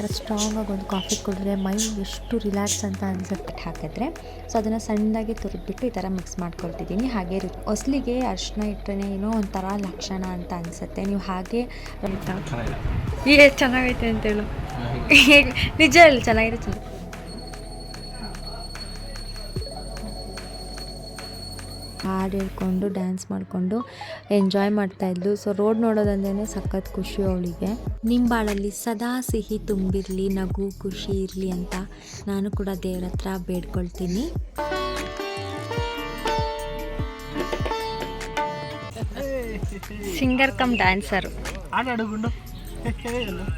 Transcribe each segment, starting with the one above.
ಥರ ಸ್ಟ್ರಾಂಗಾಗಿ ಒಂದು ಕಾಫಿ ಕುಡಿದ್ರೆ ಮೈಂಡ್ ಎಷ್ಟು ರಿಲ್ಯಾಕ್ಸ್ ಅಂತ ಅನ್ಸುತ್ತೆ ಹಾಕಿದ್ರೆ. ಸೊ ಅದನ್ನು ಸಣ್ಣದಾಗಿ ತುರಿದ್ಬಿಟ್ಟು ಈ ಥರ ಮಿಕ್ಸ್ ಮಾಡ್ಕೊಳ್ತಿದ್ದೀನಿ. ಹಾಗೆ ರು ಹೊಸ್ಲಿಗೆ ಅರಿಶಿನ ಇಟ್ಟರೆ ಏನೋ ಒಂಥರ ಲಕ್ಷಣ ಅಂತ ಅನಿಸುತ್ತೆ. ನೀವು ಹಾಗೆ ಏ ಚೆನ್ನಾಗೈತೆ ಅಂತೇಳು ನಿಜ ಹೇಳಿ ಚೆನ್ನಾಗಿದೆ ಚೆನ್ನಾಗಿ ಹಾಡು ಹೇಳ್ಕೊಂಡು ಡ್ಯಾನ್ಸ್ ಮಾಡಿಕೊಂಡು ಎಂಜಾಯ್ ಮಾಡ್ತಾಯಿದ್ಲು ಸೊ ರೋಡ್ ನೋಡೋದಂದ್ರೆ ಸಖತ್ ಖುಷಿ ಅವಳಿಗೆ. ನಿಮ್ಮ ಬಾಳಲ್ಲಿ ಸದಾ ಸಿಹಿ ತುಂಬಿರಲಿ ನಗು ಖುಷಿ ಇರಲಿ ಅಂತ ನಾನು ಕೂಡ ದೇವ್ರ ಹತ್ರ ಬೇಡ್ಕೊಳ್ತೀನಿ. ಸಿಂಗರ್ ಕಮ್ ಡ್ಯಾನ್ಸರು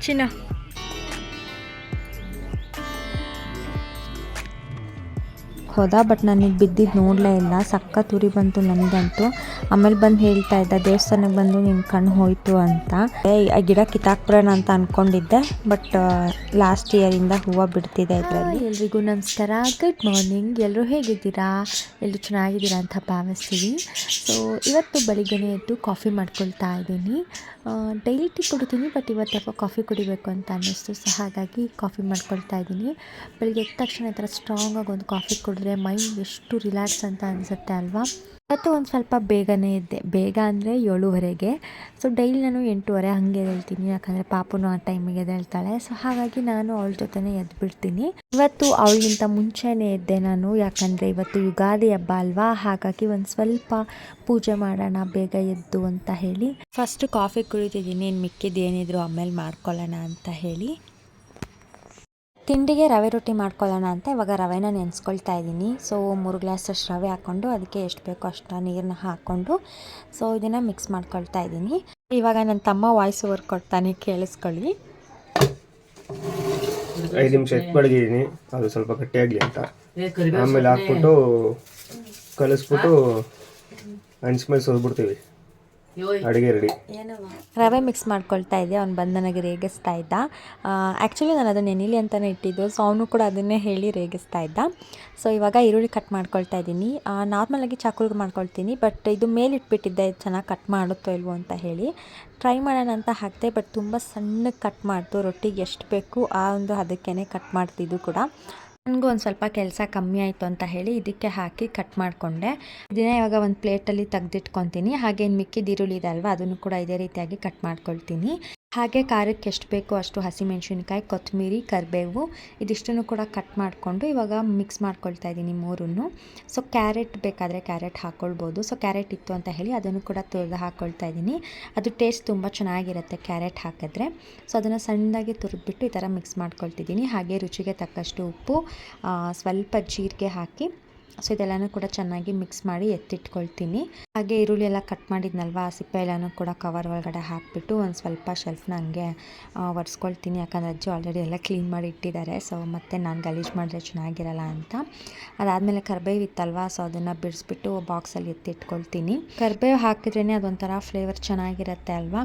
ಚಿನ್ನ. ಹೋದ ಬಟ್ ನನಗೆ ಬಿದ್ದಿದ್ದು ನೋಡಲೇ ಇಲ್ಲ. ಸಖತ್ ಉರಿ ಬಂತು ನನಗಂತೂ ಆಮೇಲೆ ಬಂದು ಹೇಳ್ತಾ ಇದ್ದ ದೇವಸ್ಥಾನಕ್ಕೆ ಬಂದು ನಿನ್ನ ಕಣ್ಣು ಹೋಯ್ತು ಅಂತ. ಏ, ಆ ಗಿಡ ಕಿತ್ತಾಕ್ಬಿಡೋಣ ಅಂತ ಅಂದ್ಕೊಂಡಿದ್ದೆ ಬಟ್ ಲಾಸ್ಟ್ ಇಯರಿಂದ ಹೂವು ಬಿಡ್ತಿದೆ ಇದರಲ್ಲಿ. ಎಲ್ರಿಗೂ ನಮಸ್ಕಾರ. ಗುಡ್ ಮಾರ್ನಿಂಗ್ ಎಲ್ಲರೂ ಹೇಗಿದ್ದೀರಾ? ಎಲ್ಲರೂ ಚೆನ್ನಾಗಿದ್ದೀರಾ ಅಂತ ಭಾವಿಸ್ತೀವಿ. ಸೊ ಇವತ್ತು ಬೆಳಿಗ್ಗೆನೇ ಎದ್ದು ಕಾಫಿ ಮಾಡ್ಕೊಳ್ತಾ ಇದ್ದೀನಿ. ಡೈಲಿ ಟೀ ಕುಡಿತೀನಿ ಬಟ್ ಇವತ್ತು ಯಾಕೋ ಕಾಫಿ ಕುಡಿಬೇಕು ಅಂತ ಅನ್ನಿಸ್ತು ಸೊ ಹಾಗಾಗಿ ಕಾಫಿ ಮಾಡ್ಕೊಳ್ತಾ ಇದ್ದೀನಿ. ಬೆಳಿಗ್ಗೆ ಎದ್ದ ತಕ್ಷಣ ಈ ಥರ ಸ್ಟ್ರಾಂಗಾಗಿ ಒಂದು ಕಾಫಿ ಕುಡಿದ್ರೆ ಮೈಂಡ್ ಎಷ್ಟು ರಿಲ್ಯಾಕ್ಸ್ ಅಂತ ಅನಿಸುತ್ತೆ ಅಲ್ವಾ? ಇವತ್ತು ಒಂದು ಸ್ವಲ್ಪ ಬೇಗನೆ ಇದ್ದೆ. ಬೇಗ ಅಂದರೆ ಏಳುವರೆಗೆ. ಸೊ ಡೈಲಿ ನಾನು ಎಂಟೂವರೆ ಹಾಗೆ ಎದ್ದೇಳ್ತೀನಿ. ಯಾಕಂದರೆ ಪಾಪನು ಆ ಟೈಮಿಗೆ ಎದ್ದೇಳ್ತಾಳೆ. ಸೊ ಹಾಗಾಗಿ ನಾನು ಅವಳ ಜೊತೆನೇ ಎದ್ದು ಬಿಡ್ತೀನಿ ಇವತ್ತು ಅವಳಿಗಿಂತ ಮುಂಚೆನೇ ಎದ್ದೆ ನಾನು. ಯಾಕಂದರೆ ಇವತ್ತು ಯುಗಾದಿ ಹಬ್ಬ ಅಲ್ವಾ? ಹಾಗಾಗಿ ಒಂದು ಸ್ವಲ್ಪ ಪೂಜೆ ಮಾಡೋಣ, ಬೇಗ ಎದ್ದು ಅಂತ ಹೇಳಿ. ಫಸ್ಟ್ ಕಾಫಿ ಕುಡಿತಿದ್ದೀನಿ. ಇನ್ನು ಮಿಕ್ಕಿದ್ದು ಏನಿದ್ರು ಆಮೇಲೆ ಮಾಡ್ಕೊಳ್ಳೋಣ ಅಂತ ಹೇಳಿ. ತಿಂಡಿಗೆ ರವೆ ರೊಟ್ಟಿ ಮಾಡ್ಕೊಳ್ಳೋಣ ಅಂತ ಇವಾಗ ರವೆನ ನೆನೆಸ್ಕೊಳ್ತಾ ಇದ್ದೀನಿ. ಸೊ ಮೂರು ಗ್ಲಾಸಷ್ಟು ರವೆ ಹಾಕ್ಕೊಂಡು ಅದಕ್ಕೆ ಎಷ್ಟು ಬೇಕೋ ಅಷ್ಟು ನೀರನ್ನ ಹಾಕ್ಕೊಂಡು ಸೊ ಇದನ್ನು ಮಿಕ್ಸ್ ಮಾಡ್ಕೊಳ್ತಾ ಇದ್ದೀನಿ. ಇವಾಗ ನನ್ನ ತಮ್ಮ ವಾಯ್ಸ್ ಓವರ್ ಕೊಡ್ತಾನೆ ಕೇಳಿಸ್ಕೊಳ್ಳಿ. ಐದು ನಿಮಿಷ ಎತ್ ಮಡಗಿದ್ದೀನಿ ಅದು ಸ್ವಲ್ಪ ಗಟ್ಟಿಯಾಗಲಿ ಅಂತ. ಆಮೇಲೆ ಹಾಕ್ಬಿಟ್ಟು ಕಲಿಸ್ಬಿಟ್ಟು ಹಂಚ್ಮೇಲೆ ಸೋದ್ಬಿಡ್ತೀವಿ. ಅಡುಗೆ ರೆಡಿ ರವೆ ಮಿಕ್ಸ್ ಮಾಡ್ಕೊಳ್ತಾ ಇದ್ದೆ ಅವ್ನು ಬಂದು ನನಗೆ ರೇಗಿಸ್ತಾ ಇದ್ದ. ಆ್ಯಕ್ಚುಲಿ ನಾನು ಅದನ್ನು ನೆನಿಲಿ ಅಂತಲೇ ಇಟ್ಟಿದ್ದು ಸೊ ಅವನು ಕೂಡ ಅದನ್ನೇ ಹೇಳಿ ರೇಗಿಸ್ತಾ ಇದ್ದ. ಸೊ ಇವಾಗ ಈರುಳ್ಳಿ ಕಟ್ ಮಾಡ್ಕೊಳ್ತಾ ಇದ್ದೀನಿ. ನಾರ್ಮಲಾಗಿ ಚಾಕುಲ್ಗೆ ಮಾಡ್ಕೊಳ್ತೀನಿ ಬಟ್ ಇದು ಮೇಲೆ ಇಟ್ಬಿಟ್ಟಿದ್ದೆ ಚೆನ್ನಾಗಿ ಕಟ್ ಮಾಡುತ್ತೋ ಇಲ್ವೋ ಅಂತ ಹೇಳಿ. ಟ್ರೈ ಮಾಡೋಣ ಅಂತ ಹಾಕಿದೆ ಬಟ್ ತುಂಬ ಸಣ್ಣಗೆ ಕಟ್ ಮಾಡ್ತು ರೊಟ್ಟಿಗೆ ಎಷ್ಟು ಬೇಕು ಆ ಒಂದು ಹದಕ್ಕೇ ಕಟ್ ಮಾಡ್ತಿದ್ದು ಕೂಡ. ನನಗೂ ಒಂದು ಸ್ವಲ್ಪ ಕೆಲಸ ಕಮ್ಮಿ ಆಯಿತು ಅಂತ ಹೇಳಿ ಇದಕ್ಕೆ ಹಾಕಿ ಕಟ್ ಮಾಡಿಕೊಂಡೆ. ದಿನ ಇವಾಗ ಒಂದು ಪ್ಲೇಟಲ್ಲಿ ತೆಗ್ದಿಟ್ಕೊತೀನಿ. ಹಾಗೇನು ಮಿಕ್ಕಿದ ಈರುಳ್ಳಿ ಇದೆ ಅಲ್ವಾ, ಅದನ್ನು ಕೂಡ ಇದೇ ರೀತಿಯಾಗಿ ಕಟ್ ಮಾಡ್ಕೊಳ್ತೀನಿ. ಹಾಗೆ ಖಾರಕ್ಕೆ ಎಷ್ಟು ಬೇಕೋ ಅಷ್ಟು ಹಸಿಮೆಣಸಿನ್ಕಾಯಿ, ಕೊತ್ತಂಬರಿ, ಕರಿಬೇವು ಇದಿಷ್ಟನ್ನು ಕೂಡ ಕಟ್ ಮಾಡಿಕೊಂಡು ಇವಾಗ ಮಿಕ್ಸ್ ಮಾಡ್ಕೊಳ್ತಾ ಇದ್ದೀನಿ ಮೂರನ್ನು. ಸೊ ಕ್ಯಾರೆಟ್ ಬೇಕಾದರೆ ಕ್ಯಾರೆಟ್ ಹಾಕ್ಕೊಳ್ಬೋದು ಸೊ ಕ್ಯಾರೆಟ್ ಇತ್ತು ಅಂತ ಹೇಳಿ ಅದನ್ನು ಕೂಡ ತುರಿದು ಹಾಕ್ಕೊಳ್ತಾ ಇದ್ದೀನಿ. ಅದು ಟೇಸ್ಟ್ ತುಂಬ ಚೆನ್ನಾಗಿರುತ್ತೆ ಕ್ಯಾರೆಟ್ ಹಾಕಿದ್ರೆ. ಸೊ ಅದನ್ನು ಸಣ್ಣದಾಗಿ ತುರಿದ್ಬಿಟ್ಟು ಈ ಥರ ಮಿಕ್ಸ್ ಮಾಡ್ಕೊಳ್ತಿದ್ದೀನಿ. ಹಾಗೆ ರುಚಿಗೆ ತಕ್ಕಷ್ಟು ಉಪ್ಪು ಸ್ವಲ್ಪ ಜೀರಿಗೆ ಹಾಕಿ ಸೊ ಇದೆಲ್ಲನೂ ಕೂಡ ಚೆನ್ನಾಗಿ ಮಿಕ್ಸ್ ಮಾಡಿ ಎತ್ತಿಟ್ಕೊಳ್ತೀನಿ. ಹಾಗೆ ಈರುಳ್ಳಿ ಎಲ್ಲ ಕಟ್ ಮಾಡಿದ್ನಲ್ವ, ಆ ಸಿಪ್ಪೆ ಎಲ್ಲನೂ ಕೂಡ ಕವರ್ ಒಳಗಡೆ ಹಾಕಿಬಿಟ್ಟು ಒಂದು ಸ್ವಲ್ಪ ಶೆಲ್ಫ್ನ ಹಂಗೆ ಒರೆಸ್ಕೊಳ್ತೀನಿ. ಯಾಕಂದರೆ ಅಜ್ಜಿ ಆಲ್ರೆಡಿ ಎಲ್ಲ ಕ್ಲೀನ್ ಮಾಡಿ ಇಟ್ಟಿದ್ದಾರೆ. ಸೊ ಮತ್ತೆ ನಾನು ಗಲೀಜು ಮಾಡಿದ್ರೆ ಚೆನ್ನಾಗಿರಲ್ಲ ಅಂತ. ಅದಾದಮೇಲೆ ಕರ್ಬೇವು ಇತ್ತಲ್ವ, ಸೊ ಅದನ್ನು ಬಿಡಿಸ್ಬಿಟ್ಟು ಬಾಕ್ಸಲ್ಲಿ ಎತ್ತಿಟ್ಕೊಳ್ತೀನಿ. ಕರ್ಬೇವು ಹಾಕಿದ್ರೇ ಅದೊಂಥರ ಫ್ಲೇವರ್ ಚೆನ್ನಾಗಿರುತ್ತೆ ಅಲ್ವಾ?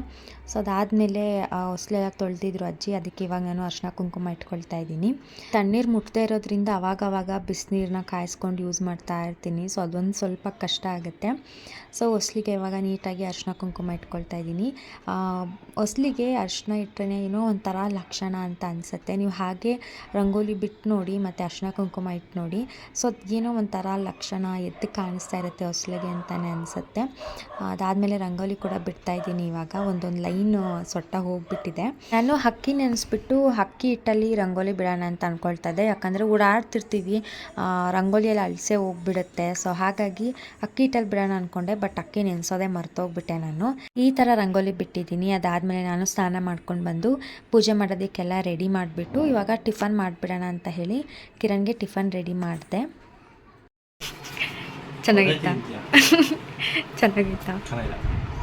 ಸೊ ಅದಾದಮೇಲೆ ಹೊಸಲೆಲ್ಲ ತೊಳೆದಿದ್ರು ಅಜ್ಜಿ. ಅದಕ್ಕೆ ಇವಾಗ ನಾನು ಅರ್ಶಿನ ಕುಂಕುಮ ಇಟ್ಕೊಳ್ತಾ ಇದ್ದೀನಿ. ತಣ್ಣೀರು ಮುಟ್ಟದೇ ಇರೋದ್ರಿಂದ ಅವಾಗವಾಗ ಬಿಸಿನೀರನ್ನ ಕಾಯಿಸ್ಕೊಂಡು ಯೂಸ್ ಮಾಡ್ತಾ ಇರ್ತೀನಿ. ಸೊ ಅದೊಂದು ಸ್ವಲ್ಪ ಕಷ್ಟ ಆಗುತ್ತೆ. ಸೊ ಹೊಸ್ಲಿಗೆ ಇವಾಗ ನೀಟಾಗಿ ಅರ್ಶಿನ ಕುಂಕುಮ ಇಟ್ಕೊಳ್ತಾ ಇದ್ದೀನಿ. ಹೊಸ್ಲಿಗೆ ಅರ್ಶಿನ ಇಟ್ಟರೆ ಏನೋ ಒಂಥರ ಲಕ್ಷಣ ಅಂತ ಅನಿಸುತ್ತೆ. ನೀವು ಹಾಗೆ ರಂಗೋಲಿ ಬಿಟ್ಟು ನೋಡಿ, ಮತ್ತು ಅರ್ಶಿನ ಕುಂಕುಮ ಇಟ್ಟು ನೋಡಿ, ಸೊ ಏನೋ ಒಂಥರ ಲಕ್ಷಣ ಎದ್ದು ಕಾಣಿಸ್ತಾ ಇರುತ್ತೆ ಹೊಸ್ಲಿಗೆ ಅಂತಲೇ ಅನಿಸುತ್ತೆ. ಅದಾದಮೇಲೆ ರಂಗೋಲಿ ಕೂಡ ಬಿಡ್ತಾ ಇದ್ದೀನಿ ಇವಾಗ. ಒಂದೊಂದು ಲೈನ್ ಸೊಟ್ಟ ಹೋಗ್ಬಿಟ್ಟಿದೆ. ನಾನು ಹಕ್ಕಿ ನೆನೆಸ್ಬಿಟ್ಟು, ಹಕ್ಕಿ ಹಿಟ್ಟಲ್ಲಿ ರಂಗೋಲಿ ಬಿಡೋಣ ಅಂತ ಅಂದ್ಕೊಳ್ತಾ ಇದ್ದೆ. ಯಾಕಂದರೆ ಓಡಾಡ್ತಿರ್ತೀವಿ. ರಂಗೋಲಿಯಲ್ಲಿ ಅಳಿಸೆ ಹೋಗ್ಬಿಡುತ್ತೆ. ಸೊ ಹಾಗಾಗಿ ಅಕ್ಕಿ ಹಿಟ್ಟಲ್ಲಿ ಬಿಡೋಣ ಅಂದ್ಕೊಂಡೆ ಬಟ್ ಅಕ್ಕಿ ನೆನೆಸೋದೇ ಮರ್ತೋಗ್ಬಿಟ್ಟೆ ನಾನು. ಈ ಥರ ರಂಗೋಲಿ ಬಿಟ್ಟಿದ್ದೀನಿ. ಅದಾದಮೇಲೆ ನಾನು ಸ್ನಾನ ಮಾಡ್ಕೊಂಡು ಬಂದು ಪೂಜೆ ಮಾಡೋದಕ್ಕೆಲ್ಲ ರೆಡಿ ಮಾಡಿಬಿಟ್ಟು ಇವಾಗ ಟಿಫನ್ ಮಾಡಿಬಿಡೋಣ ಅಂತ ಹೇಳಿ ಕಿರಣ್ಗೆ ಟಿಫನ್ ರೆಡಿ ಮಾಡಿದೆ. ಚೆನ್ನಾಗಿತ್ತಾ? ಚೆನ್ನಾಗಿತ್ತಾ.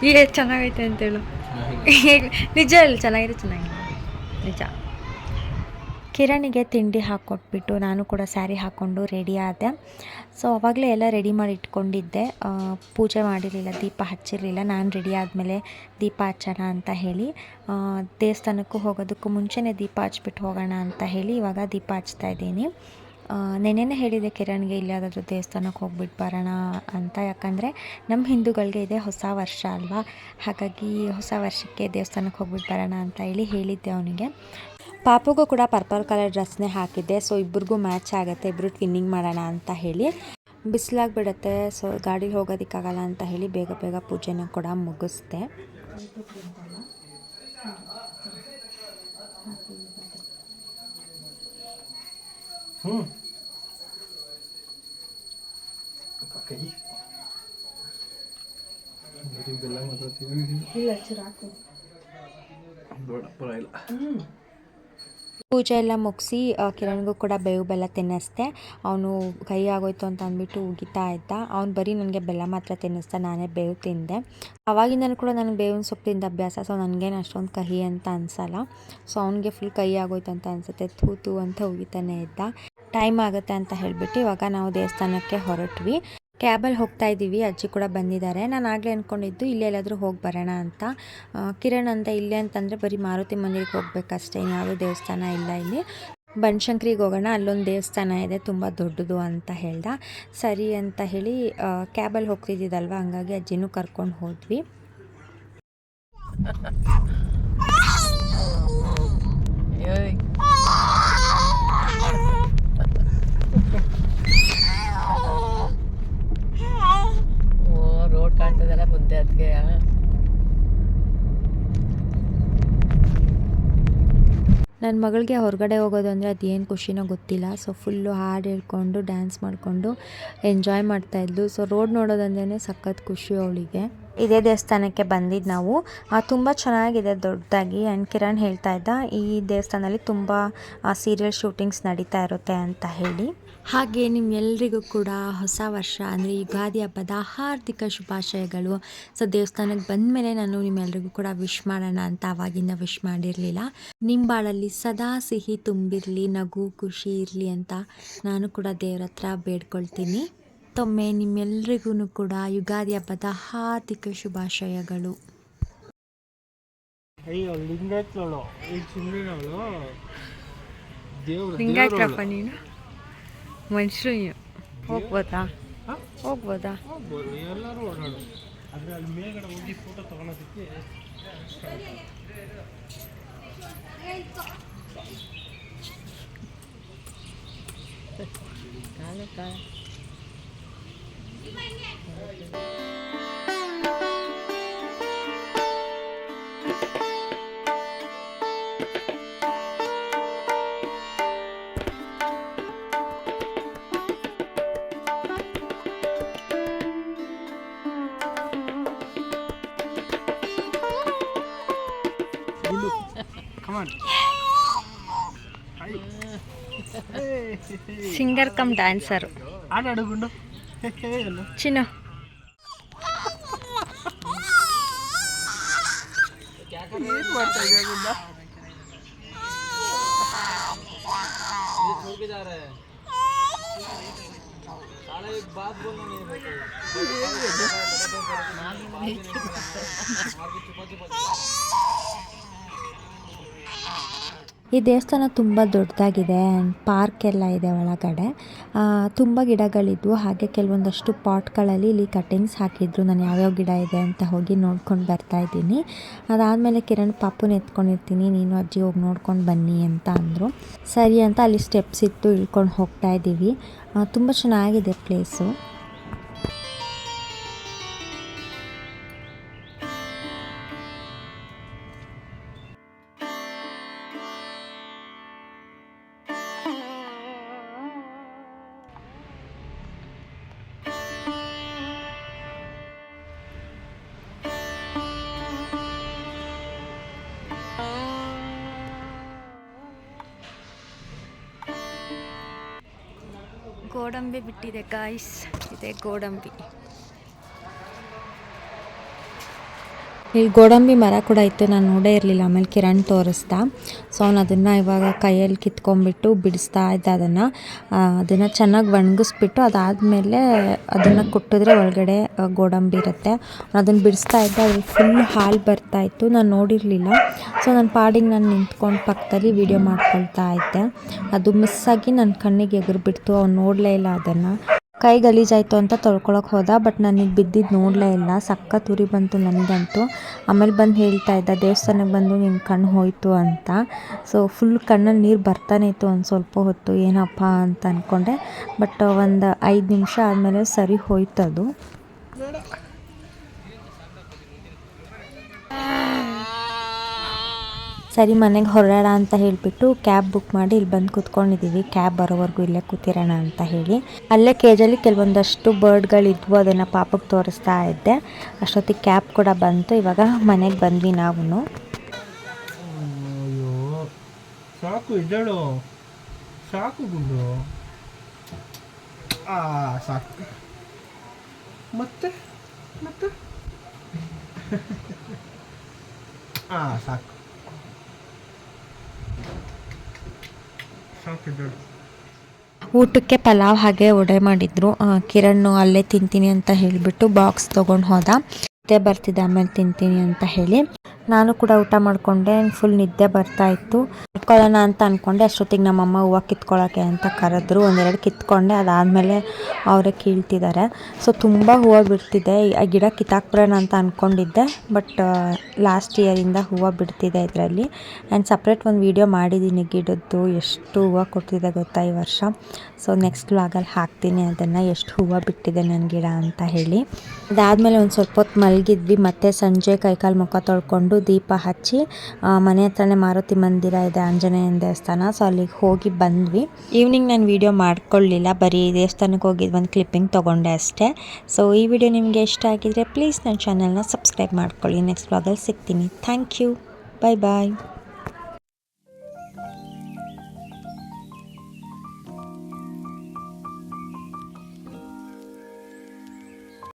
ಏ ಚೆನ್ನಾಗೈತೆ ಅಂತೇಳು ನಿಜ ಹೇಳಿ ಚೆನ್ನಾಗಿದೆ ಚೆನ್ನಾಗಿದೆ. ನಿಜ. ಕಿರಣಿಗೆ ತಿಂಡಿ ಹಾಕ್ಕೊಟ್ಬಿಟ್ಟು ನಾನು ಕೂಡ ಸ್ಯಾರಿ ಹಾಕ್ಕೊಂಡು ರೆಡಿ ಆದೆ. ಸೊ ಅವಾಗಲೇ ಎಲ್ಲ ರೆಡಿ ಮಾಡಿ ಇಟ್ಕೊಂಡಿದ್ದೆ ಪೂಜೆ ಮಾಡಿರಲಿಲ್ಲ, ದೀಪ ಹಚ್ಚಿರಲಿಲ್ಲ. ನಾನು ರೆಡಿ ಆದಮೇಲೆ ದೀಪ ಹಚ್ಚೋಣ ಅಂತ ಹೇಳಿ ದೇವಸ್ಥಾನಕ್ಕೂ ಹೋಗೋದಕ್ಕೂ ಮುಂಚೆನೇ ದೀಪ ಹಚ್ಬಿಟ್ಟು ಹೋಗೋಣ ಅಂತ ಹೇಳಿ ಇವಾಗ ದೀಪ ಹಚ್ತಾ ಇದ್ದೀನಿ. ನೆನೆನೇ ಹೇಳಿದೆ ಕಿರಣ್ಗೆ ಇಲ್ಲಿ ಯಾವುದಾದ್ರೂ ದೇವಸ್ಥಾನಕ್ಕೆ ಹೋಗ್ಬಿಟ್ಟು ಬರೋಣ ಅಂತ. ಯಾಕಂದರೆ ನಮ್ಮ ಹಿಂದೂಗಳಿಗೆ ಇದೆ ಹೊಸ ವರ್ಷ ಅಲ್ವಾ? ಹಾಗಾಗಿ ಹೊಸ ವರ್ಷಕ್ಕೆ ದೇವಸ್ಥಾನಕ್ಕೆ ಹೋಗ್ಬಿಟ್ಟು ಬರೋಣ ಅಂತ ಹೇಳಿ ಹೇಳಿದ್ದೆ ಅವನಿಗೆ. ಪಾಪುಗೂ ಕೂಡ ಪರ್ಪಲ್ ಕಲರ್ ಡ್ರೆಸ್ನೇ ಹಾಕಿದ್ದೆ. ಸೊ ಇಬ್ಬರಿಗೂ ಮ್ಯಾಚ್ ಆಗುತ್ತೆ. ಇಬ್ಬರು ಟ್ವಿನ್ನಿಂಗ್ ಮಾಡೋಣ ಅಂತ ಹೇಳಿ. ಬಿಸಿಲಾಗ್ಬಿಡುತ್ತೆ. ಸೊ ಗಾಡೀಲಿ ಹೋಗೋದಕ್ಕಾಗಲ್ಲ ಅಂತ ಹೇಳಿ ಬೇಗ ಬೇಗ ಪೂಜೆನ ಕೂಡ ಮುಗಿಸ್ದೆ. ಹ್ಞೂ ಪೂಜೆ ಎಲ್ಲ ಮುಗಿಸಿ ಕಿರಣ್ಗೂ ಕೂಡ ಬೇವು ಬೆಲ್ಲ ತಿನ್ನಿಸ್ದೆ. ಅವನು ಕೈ ಆಗೋಯ್ತು ಅಂತ ಅಂದ್ಬಿಟ್ಟು ಉಗಿತಾ ಇದ್ದ. ಅವ್ನು ಬರೀ ನನಗೆ ಬೆಲ್ಲ ಮಾತ್ರ ತಿನ್ನಿಸ್ತಾ ನಾನೇ ಬೇವು ತಿಂದೆ. ಅವಾಗಿಂದನೂ ಕೂಡ ನನಗೆ ಬೇವಿನ ಸೊಪ್ಪು ತಿಂದ ಅಭ್ಯಾಸ, ಸೊ ನನಗೇನು ಅಷ್ಟೊಂದು ಕಹಿ ಅಂತ ಅನಿಸಲ್ಲ. ಸೊ ಅವನಿಗೆ ಫುಲ್ ಕೈ ಆಗೋಯ್ತು ಅಂತ ಅನಿಸುತ್ತೆ ತೂತು ಅಂತ ಉಗಿತಾನೆ ಇದ್ದ. ಟೈಮ್ ಆಗುತ್ತೆ ಅಂತ ಹೇಳಿಬಿಟ್ಟು ಇವಾಗ ನಾವು ದೇವಸ್ಥಾನಕ್ಕೆ ಹೊರಟ್ವಿ. ಕ್ಯಾಬಲ್ಲಿ ಹೋಗ್ತಾ ಇದ್ದೀವಿ. ಅಜ್ಜಿ ಕೂಡ ಬಂದಿದ್ದಾರೆ. ನಾನು ಆಗಲೇ ಅಂದ್ಕೊಂಡಿದ್ದು ಇಲ್ಲೇ ಎಲ್ಲಾದರೂ ಹೋಗಿ ಬರೋಣ ಅಂತ. ಕಿರಣ್ ಅಂತ ಇಲ್ಲೇ ಅಂತಂದರೆ ಬರೀ ಮಾರುತಿ ಮಂದಿರಕ್ಕೆ ಹೋಗ್ಬೇಕಷ್ಟೇ. ಇನ್ಯಾವುದೂ ದೇವಸ್ಥಾನ ಇಲ್ಲ ಇಲ್ಲಿ. ಬನಶಂಕರಿಗೆ ಹೋಗೋಣ. ಅಲ್ಲೊಂದು ದೇವಸ್ಥಾನ ಇದೆ. ತುಂಬ ದೊಡ್ಡದು ಅಂತ ಹೇಳ್ದ. ಸರಿ ಅಂತ ಹೇಳಿ ಕ್ಯಾಬಲ್ಲಿ ಹೋಗ್ತಿದ್ದಿದ್ದಲ್ವ ಹಂಗಾಗಿ ಅಜ್ಜಿನೂ ಕರ್ಕೊಂಡು ಹೋದ್ವಿ ಓ ರೋಡ್ ಕಾಣ್ತದಲ್ಲ ಮುಂದೆ ಅದಕ್ಕೆ ನನ್ನ ಮಗಳಿಗೆ ಹೊರಗಡೆ ಹೋಗೋದು ಅಂದರೆ ಅದೇನು ಖುಷಿನೋ ಗೊತ್ತಿಲ್ಲ. ಸೊ ಫುಲ್ಲು ಹಾಡು ಹೇಳ್ಕೊಂಡು ಡ್ಯಾನ್ಸ್ ಮಾಡಿಕೊಂಡು ಎಂಜಾಯ್ ಮಾಡ್ತಾಯಿದ್ಲು ಸೊ ರೋಡ್ ನೋಡೋದಂದ್ರೇ ಸಖತ್ ಖುಷಿ ಅವಳಿಗೆ. ಇದೇ ದೇವಸ್ಥಾನಕ್ಕೆ ಬಂದಿದ್ದು ನಾವು. ತುಂಬ ಚೆನ್ನಾಗಿದೆ, ದೊಡ್ಡದಾಗಿ. ಆ್ಯಂಡ್ ಕಿರಣ್ ಹೇಳ್ತಾ ಇದ್ದ, ಈ ದೇವಸ್ಥಾನದಲ್ಲಿ ತುಂಬ ಸೀರಿಯಲ್ ಶೂಟಿಂಗ್ಸ್ ನಡೀತಾ ಇರುತ್ತೆ ಅಂತ ಹೇಳಿ. ಹಾಗೆ ನಿಮ್ಮೆಲ್ಲರಿಗೂ ಕೂಡ ಹೊಸ ವರ್ಷ, ಅಂದರೆ ಯುಗಾದಿ ಹಬ್ಬದ ಹಾರ್ದಿಕ ಶುಭಾಶಯಗಳು. ಸೊ ದೇವಸ್ಥಾನಕ್ಕೆ ಬಂದ ಮೇಲೆ ನಾನು ನಿಮ್ಮೆಲ್ಲರಿಗೂ ಕೂಡ ವಿಶ್ ಮಾಡೋಣ ಅಂತ ಅವಾಗಿಂದ ವಿಶ್ ಮಾಡಿರಲಿಲ್ಲ. ನಿಮ್ಮ ಬಾಳಲ್ಲಿ ಸದಾ ಸಿಹಿ ತುಂಬಿರಲಿ, ನಗು ಖುಷಿ ಇರಲಿ ಅಂತ ನಾನು ಕೂಡ ದೇವ್ರ ಹತ್ರ ಬೇಡ್ಕೊಳ್ತೀನಿ. ಮತ್ತೊಮ್ಮೆ ನಿಮ್ಮೆಲ್ರಿಗೂ ಕೂಡ ಯುಗಾದಿ ಹಬ್ಬದ ಹಾರ್ದಿಕ ಶುಭಾಶಯಗಳು. ಅಯ್ಯೋ ಲಿಂಗಾಯತ್ಲವಳು ಈ ಚಿಂದಿನವಳು ದೇವ್ರು ಹಿಂಗಾಯ್ತಪ್ಪ ನೀನು? ಮನುಷ್ಯರು ಹೋಗ್ಬೋದಾ? ಹೋಗ್ಬೋದಾ? ಹೋಗ್ಬೋದು. ಎಲ್ಲರೂ ಓಡಾಡು. ಆದರೆ ಅಲ್ಲಿ ಮೇಲ್ಗಡೆ ಹೋಗಿ ಫೋಟೋ ತೊಗೊಳೋದಕ್ಕೆ ಕಾಲ ಕಾಲ. ಗುಂಡು ಕಮಾನ್ ಸಿಂಗರ್ ಕಮ್ ಡ್ಯಾನ್ಸರು చిన్న बात ಈ ದೇವಸ್ಥಾನ ತುಂಬ ದೊಡ್ಡದಾಗಿದೆ ಆ್ಯಂಡ್ ಪಾರ್ಕ್ ಎಲ್ಲ ಇದೆ ಒಳಗಡೆ. ತುಂಬ ಗಿಡಗಳಿದ್ವು. ಹಾಗೆ ಕೆಲವೊಂದಷ್ಟು ಪಾಟ್ಗಳಲ್ಲಿ ಇಲ್ಲಿ ಕಟಿಂಗ್ಸ್ ಹಾಕಿದ್ರು. ನಾನು ಯಾವ್ಯಾವ ಗಿಡ ಇದೆ ಅಂತ ಹೋಗಿ ನೋಡ್ಕೊಂಡು ಬರ್ತಾ ಇದ್ದೀನಿ. ಅದಾದಮೇಲೆ ಕಿರಣ್ ಪಾಪುನ ಎತ್ಕೊಂಡಿರ್ತೀನಿ. ನೀನು ಅಜ್ಜಿ ಹೋಗಿ ನೋಡ್ಕೊಂಡು ಬನ್ನಿ ಅಂತ ಅಂದರು. ಸರಿ ಅಂತ ಅಲ್ಲಿ ಸ್ಟೆಪ್ಸ್ ಇತ್ತು ಇಳ್ಕೊಂಡು ಹೋಗ್ತಾ ಇದ್ದೀವಿ. ತುಂಬ ಚೆನ್ನಾಗಿದೆ ಪ್ಲೇಸು ಗೋಡಂಬಿ ಬಿಟ್ಟಿದೆ ಗಾಯ್ಸ್ ಇದೆ ಗೋಡಂಬಿ. ಇಲ್ಲಿ ಗೋಡಂಬಿ ಮರ ಕೂಡ ಇತ್ತು. ನಾನು ನೋಡೇ ಇರಲಿಲ್ಲ. ಆಮೇಲೆ ಕಿರಣ್ ತೋರಿಸ್ತಾ ಸೊ ಅವ್ನು ಅದನ್ನು ಇವಾಗ ಕೈಯಲ್ಲಿ ಕಿತ್ಕೊಂಡ್ಬಿಟ್ಟು ಬಿಡಿಸ್ತಾ ಇದ್ದ ಅದನ್ನು. ಅದನ್ನು ಚೆನ್ನಾಗಿ ಒಣಗಿಸ್ಬಿಟ್ಟು ಅದಾದಮೇಲೆ ಅದನ್ನು ಕುಟ್ಟಿದ್ರೆ ಒಳಗಡೆ ಗೋಡಂಬಿ ಇರುತ್ತೆ. ಅದನ್ನು ಬಿಡಿಸ್ತಾ ಇದ್ದ. ಅದ್ರಲ್ಲಿ ಫುಲ್ ಹಾಲು ಬರ್ತಾ ಇತ್ತು. ನಾನು ನೋಡಿರಲಿಲ್ಲ. ಸೊ ನನ್ನ ಪಾಡಿಗೆ ನಾನು ನಿಂತ್ಕೊಂಡು ಪಕ್ಕದಲ್ಲಿ ವೀಡಿಯೋ ಮಾಡ್ಕೊಳ್ತಾ ಇದ್ದೆ. ಅದು ಮಿಸ್ ಆಗಿ ನನ್ನ ಕಣ್ಣಿಗೆ ಎಗರು ಬಿಡ್ತು. ಅವ್ನು ನೋಡಲೇ ಇಲ್ಲ ಅದನ್ನು. ಕೈ ಗಲೀಜಾಯಿತು ಅಂತ ತೊಳ್ಕೊಳಕ್ಕೆ ಹೋದ, ಬಟ್ ನನಗೆ ಬಿದ್ದಿದ್ದು ನೋಡಲೇ ಇಲ್ಲ. ಸಖತ್ ಉರಿ ಬಂತು ನನಗಂತೂ ಆಮೇಲೆ ಬಂದು ಹೇಳ್ತಾ ಇದ್ದ ದೇವಸ್ಥಾನಕ್ಕೆ ಬಂದು ನಿನ್ನ ಕಣ್ಣು ಹೋಯಿತು ಅಂತ. ಸೊ ಫುಲ್ ಕಣ್ಣಲ್ಲಿ ನೀರು ಬರ್ತಾನೆ ಇತ್ತು ಒಂದು ಸ್ವಲ್ಪ ಹೊತ್ತು. ಏನಪ್ಪ ಅಂತ ಅಂದ್ಕೊಂಡೆ ಬಟ್ ಒಂದು ಐದು ನಿಮಿಷ ಆದಮೇಲೆ ಸರಿ ಹೋಯ್ತು ಸರಿ ಮನೆಗೆ ಹೊರಡೋಣ ಅಂತ ಹೇಳಿಬಿಟ್ಟು ಕ್ಯಾಬ್ ಬುಕ್ ಮಾಡಿ ಇಲ್ಲಿ ಬಂದು ಕೂತ್ಕೊಂಡಿದ್ದೀವಿ ಕ್ಯಾಬ್ ಬರೋವರೆಗೂ ಇಲ್ಲೇ ಕೂತಿರೋಣ ಅಂತ ಹೇಳಿ. ಅಲ್ಲೇ ಕೇಜಲ್ಲಿ ಕೆಲವೊಂದಷ್ಟು ಬರ್ಡ್ಗಳಿದ್ವು ಅದನ್ನು ಪಾಪಕ್ಕೆ ತೋರಿಸ್ತಾ ಇದ್ದೆ. ಅಷ್ಟೊತ್ತಿಗೆ ಕ್ಯಾಬ್ ಕೂಡ ಬಂತು. ಇವಾಗ ಮನೆಗೆ ಬಂದ್ವಿ ನಾವು ಸಾಕು ಸಾಕು ಗುಂಡು. ಸಾಕು. ಮತ್ತೆ? ಮತ್ತೆ? ಸಾಕು. ಊಟಕ್ಕೆ ಪಲಾವ್ ಹಾಗೆ ಒಡೆ ಮಾಡಿದ್ರು. ಕಿರಣ್ ಅಲ್ಲೇ ತಿಂತೀನಿ ಅಂತ ಹೇಳಿಬಿಟ್ಟು ಬಾಕ್ಸ್ ತೊಗೊಂಡು ಹೋದ. ಮತ್ತೆ ಬರ್ತಿದ್ದ ಆಮೇಲೆ ತಿಂತೀನಿ ಅಂತ ಹೇಳಿ. ನಾನು ಕೂಡ ಊಟ ಮಾಡಿಕೊಂಡೆ ಫುಲ್ ನಿದ್ದೆ ಬರ್ತಾ ಇತ್ತು. ಕಿತ್ಕೊಳ್ಳೋಣ ಅಂತ ಅಂದ್ಕೊಂಡೆ ಅಷ್ಟೊತ್ತಿಗೆ ನಮ್ಮಮ್ಮ ಹೂವು ಕಿತ್ಕೊಳ್ಳೋಕ್ಕೆ ಅಂತ ಕರೆದ್ರು. ಒಂದೆರಡು ಕಿತ್ಕೊಂಡೆ. ಅದಾದಮೇಲೆ ಅವರೇ ಕೀಳ್ತಿದ್ದಾರೆ. ಸೊ ತುಂಬ ಹೂವು ಬಿಡ್ತಿದೆ. ಆ ಗಿಡ ಕಿತ್ತಾಕ್ಬಿಡೋಣ ಅಂತ ಅಂದ್ಕೊಂಡಿದ್ದೆ ಬಟ್ ಲಾಸ್ಟ್ ಇಯರಿಂದ ಹೂವು ಬಿಡ್ತಿದೆ ಇದರಲ್ಲಿ. ಆ್ಯಂಡ್ ಸಪ್ರೇಟ್ ಒಂದು ವೀಡಿಯೋ ಮಾಡಿದ್ದೀನಿ ಗಿಡದ್ದು ಎಷ್ಟು ಹೂವು ಕೊಡ್ತಿದೆ ಗೊತ್ತಾ ಈ ವರ್ಷ. ಸೊ ನೆಕ್ಸ್ಟ್ ವ್ಲಾಗಲ್ಲಿ ಹಾಕ್ತೀನಿ. ಅದನ್ನು ಎಷ್ಟು ಹೂವು ಬಿಟ್ಟಿದೆ ನನ್ನ ಗಿಡ ಅಂತ ಹೇಳಿ. ಅದಾದಮೇಲೆ ಒಂದು ಸ್ವಲ್ಪ ಹೊತ್ತು ಮಲಗಿದ್ವಿ. ಮತ್ತೆ ಸಂಜೆ ಕೈಕಾಲು ಮುಖ ತೊಳ್ಕೊಂಡು ದೀಪ ಹಚ್ಚಿ ಮನೆ ಹತ್ರನೇ ಮಾರುತಿ ಮಂದಿರ ಇದೆ ಆಂಜನೇಯನ ದೇವಸ್ಥಾನ. ಸೊ ಅಲ್ಲಿಗೆ ಹೋಗಿ ಬಂದ್ವಿ. ಈವ್ನಿಂಗ್ ನಾನು ವೀಡಿಯೋ ಮಾಡ್ಕೊಳ್ಳಿಲ್ಲ. ಬರೀ ದೇವಸ್ಥಾನಕ್ಕೆ ಹೋಗಿದ್ದು ಒಂದು ಕ್ಲಿಪ್ಪಿಂಗ್ ತೊಗೊಂಡೆ ಅಷ್ಟೇ. ಸೊ ಈ ವಿಡಿಯೋ ನಿಮಗೆ ಇಷ್ಟ ಆಗಿದ್ರೆ ಪ್ಲೀಸ್ ನನ್ನ ಚಾನಲ್ನ ಸಬ್ಸ್ಕ್ರೈಬ್ ಮಾಡ್ಕೊಳ್ಳಿ. ನೆಕ್ಸ್ಟ್ ವ್ಲಾಗಲ್ಲಿ ಸಿಗ್ತೀನಿ. Thank you bye bye